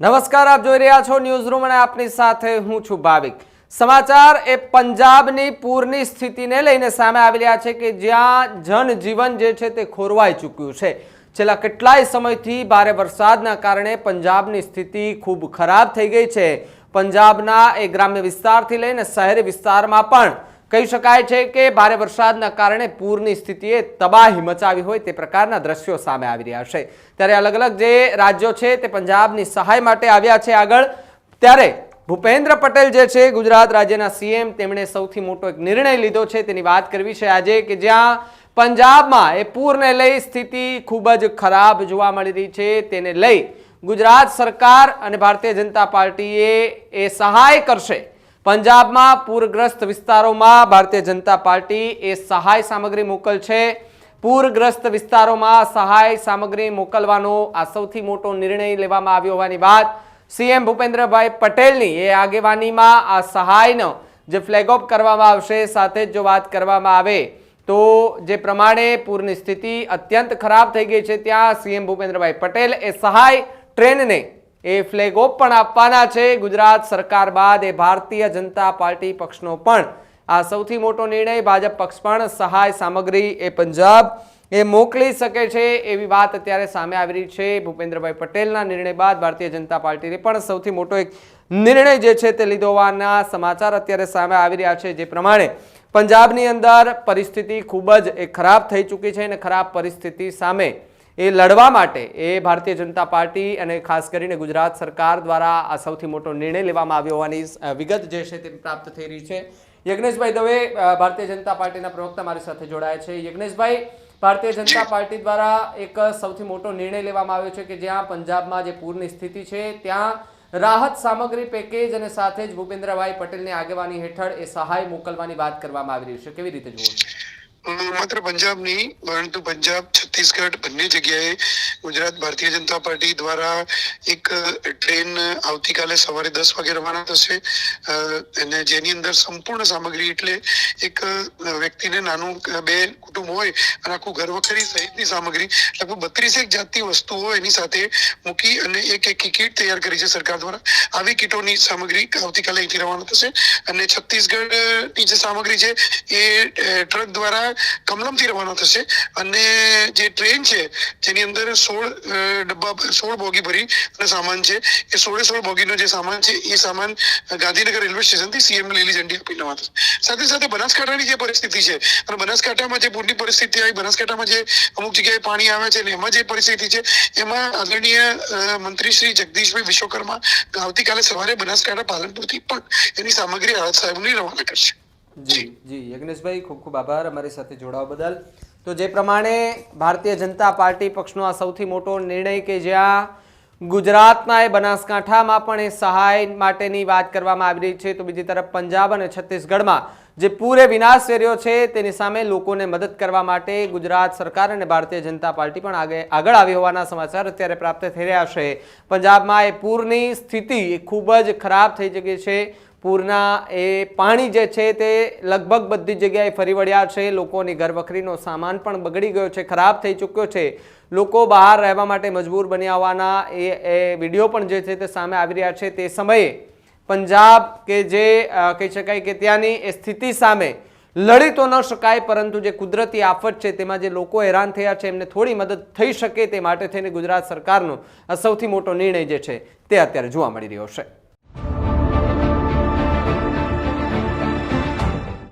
નમસ્કાર, આપ જોઈ રહ્યા છો ન્યૂઝ રૂમ અને આપની સાથે હું છું ભાવિક. સમાચાર, એ પંજાબની પૂરની સ્થિતિને લઈને સામે આવી રહ્યા છે કે જ્યાં જનજીવન જે છે તે ખોરવાઈ ચૂક્યું છે. છેલ્લા કેટલાય સમયથી ભારે વરસાદના કારણે પંજાબની સ્થિતિ ખૂબ ખરાબ થઈ ગઈ છે. પંજાબના એ ગ્રામ્ય વિસ્તારથી લઈને શહેરી વિસ્તારમાં પણ કહી શકાય છે કે ભારે વરસાદના કારણે પૂરની સ્થિતિએ તબાહી મચાવી હોય તે પ્રકારના દ્રશ્યો સામે આવી રહ્યા છે. ત્યારે અલગ અલગ જે રાજ્યો છે તે પંજાબની સહાય માટે આવ્યા છે આગળ. ત્યારે ભૂપેન્દ્ર પટેલ જે છે ગુજરાત રાજ્યના સીએમ, તેમણે સૌથી મોટો એક નિર્ણય લીધો છે તેની વાત કરવી છે આજે કે જ્યાં પંજાબમાં એ પૂરને લઈ સ્થિતિ ખૂબ જ ખરાબ જોવા મળી રહી છે, તેને લઈ ગુજરાત સરકાર અને ભારતીય જનતા પાર્ટીએ એ સહાય કરશે. પંજાબમાં પૂરગ્રસ્ત વિસ્તારોમાં ભારતીય જનતા પાર્ટી એ સહાય સામગ્રી મોકલશે પૂરગ્રસ્ત વિસ્તારોમાં સહાય સામગ્રી મોકલવાનો આ સૌથી મોટો નિર્ણય લેવામાં આવ્યો હોવાની વાત સીએમ ભૂપેન્દ્રભાઈ પટેલની. એ આગેવાનીમાં આ સહાયનો જે ફ્લેગ ઓફ કરવામાં આવશે, સાથે જ જો વાત કરવામાં આવે તો જે પ્રમાણે પૂરની સ્થિતિ અત્યંત ખરાબ થઈ ગઈ છે ત્યાં સીએમ ભૂપેન્દ્રભાઈ પટેલ એ સહાય ટ્રેનને એ ફ્લેગ ઓફ પણ આપવાના છે. ગુજરાત સરકાર બાદ એ ભારતીય જનતા પાર્ટી પક્ષનો પણ આ સૌથી મોટો નિર્ણય ભાજપ પક્ષ પણ સહાય સામગ્રી એ પંજાબ એ મોકલી શકે છે એવી વાત અત્યારે સામે આવી રહી છે. ભૂપેન્દ્રભાઈ પટેલના નિર્ણય બાદ ભારતીય જનતા પાર્ટીએ પણ સૌથી મોટો એક નિર્ણય જે છે તે લીધો હોવાના સમાચાર અત્યારે સામે આવી રહ્યા છે. જે પ્રમાણે પંજાબની અંદર પરિસ્થિતિ ખૂબ જ એ ખરાબ થઈ ચૂકી છે અને ખરાબ પરિસ્થિતિ સામે એ લડવા માટે એ ભારતીય જનતા પાર્ટી અને ખાસ કરીને ગુજરાત સરકાર દ્વારા આ સૌથી મોટો નિર્ણય લેવામાં આવ્યો હોવાની વિગત જે છે તે પ્રાપ્ત થઈ રહી છે. યજ્ઞેશભાઈ દવે ભારતીય જનતા પાર્ટીના પ્રવક્તા મારી સાથે જોડાયા છે. યજ્ઞેશભાઈ, ભારતીય જનતા પાર્ટી દ્વારા એક સૌથી મોટો નિર્ણય લેવામાં આવ્યો છે કે જ્યાં પંજાબમાં જે પૂરની સ્થિતિ છે, ત્યાં રાહત સામગ્રી, પેકેજ અને સાથે જ ભૂપેન્દ્રભાઈ પટેલની આગેવાની હેઠળ એ સહાય મોકલવાની વાત કરવામાં આવી રહી છે. કેવી રીતે જુઓ? માત્ર પંજાબ નહીં, પરંતુ પંજાબ, છત્તીસગઢ બંને જગ્યાએ ગુજરાત ભારતીય જનતા પાર્ટી દ્વારા એક ટ્રેન આવતીકાલે સવારે દસ વાગે રવાના થશે. અને જેની અંદર સંપૂર્ણ સામગ્રી એટલે એક વ્યક્તિને નાનું બે કુટુંબ હોય અને આખું ઘર વખરી સહિતની સામગ્રી, લગભગ બત્રીસેક જાતની વસ્તુઓ એની સાથે મૂકી અને એક એક કીટ તૈયાર કરી છે સરકાર દ્વારા. આવી કીટોની સામગ્રી આવતીકાલે અહીંથી રવાના થશે. અને છત્તીસગઢની જે સામગ્રી છે એ ટ્રક દ્વારા કમલમથી રવાના થશે. અને જે ટ્રેન છે, જેની અંદર સોળ ડબ્બા, સોળ બોગી ભરી અને સામાન છે. એ સોળે સોળ બોગીનો જે સામાન છે, એ સામાન ગાંધીનગર રેલવે સ્ટેશનથી સીએમ લીલી ઝંડી આપી રવાના થશે. સાથે સાથે બનાસકાંઠાની જે પરિસ્થિતિ છે, અને બનાસકાંઠામાં જે પૂરની પરિસ્થિતિ આવી, બનાસકાંઠામાં જે અમુક જગ્યાએ પાણી આવે છે અને એમાં જે પરિસ્થિતિ છે, એમાં આદરણીય મંત્રી શ્રી જગદીશભાઈ વિશ્વકર્મા આવતીકાલે સવારે બનાસકાંઠા પાલનપુરથી પણ એની સામગ્રી સાહેબની રવાના કરશે. જી જી. યજ્ઞેશભાઈ, ખૂબ ખૂબ આભાર અમારી સાથે જોડાવા બદલ. તો જે પ્રમાણે ભારતીય જનતા પાર્ટી પક્ષનો આ સૌથી મોટો નિર્ણય કે જ્યાં ગુજરાતના એ બનાસકાંઠામાં પણ એ સહાય માટેની વાત કરવામાં આવી રહી છે, તો બીજી તરફ પંજાબ અને છત્તીસગઢમાં જે પૂરે વિનાશ વેર્યો છે, તેની સામે લોકોને મદદ કરવા માટે ગુજરાત સરકાર અને ભારતીય જનતા પાર્ટી પણ આગળ આગળ આવી હોવાના સમાચાર અત્યારે પ્રાપ્ત થઈ રહ્યા છે. પંજાબમાં એ પૂરની સ્થિતિ ખૂબ જ ખરાબ થઈ ચૂકી છે. પૂરના એ પાણી જે છે તે લગભગ બધી જગ્યાએ ફરી વળ્યા છે. લોકોની ઘરવખરીનો સામાન પણ બગડી ગયો છે, ખરાબ થઈ ચૂક્યો છે. લોકો બહાર રહેવા માટે મજબૂર બન્યા હોવાના એ એ વીડિયો પણ જે છે તે સામે આવી રહ્યા છે. તે સમયે પંજાબ કે જે કહી શકાય કે ત્યાંની એ સ્થિતિ સામે લડી તો ન શકાય, પરંતુ જે કુદરતી આફત છે તેમાં જે લોકો હેરાન થયા છે, એમને થોડી મદદ થઈ શકે તે માટે થઈને ગુજરાત સરકારનો સૌથી મોટો નિર્ણય જે છે તે અત્યારે જોવા મળી રહ્યો છે.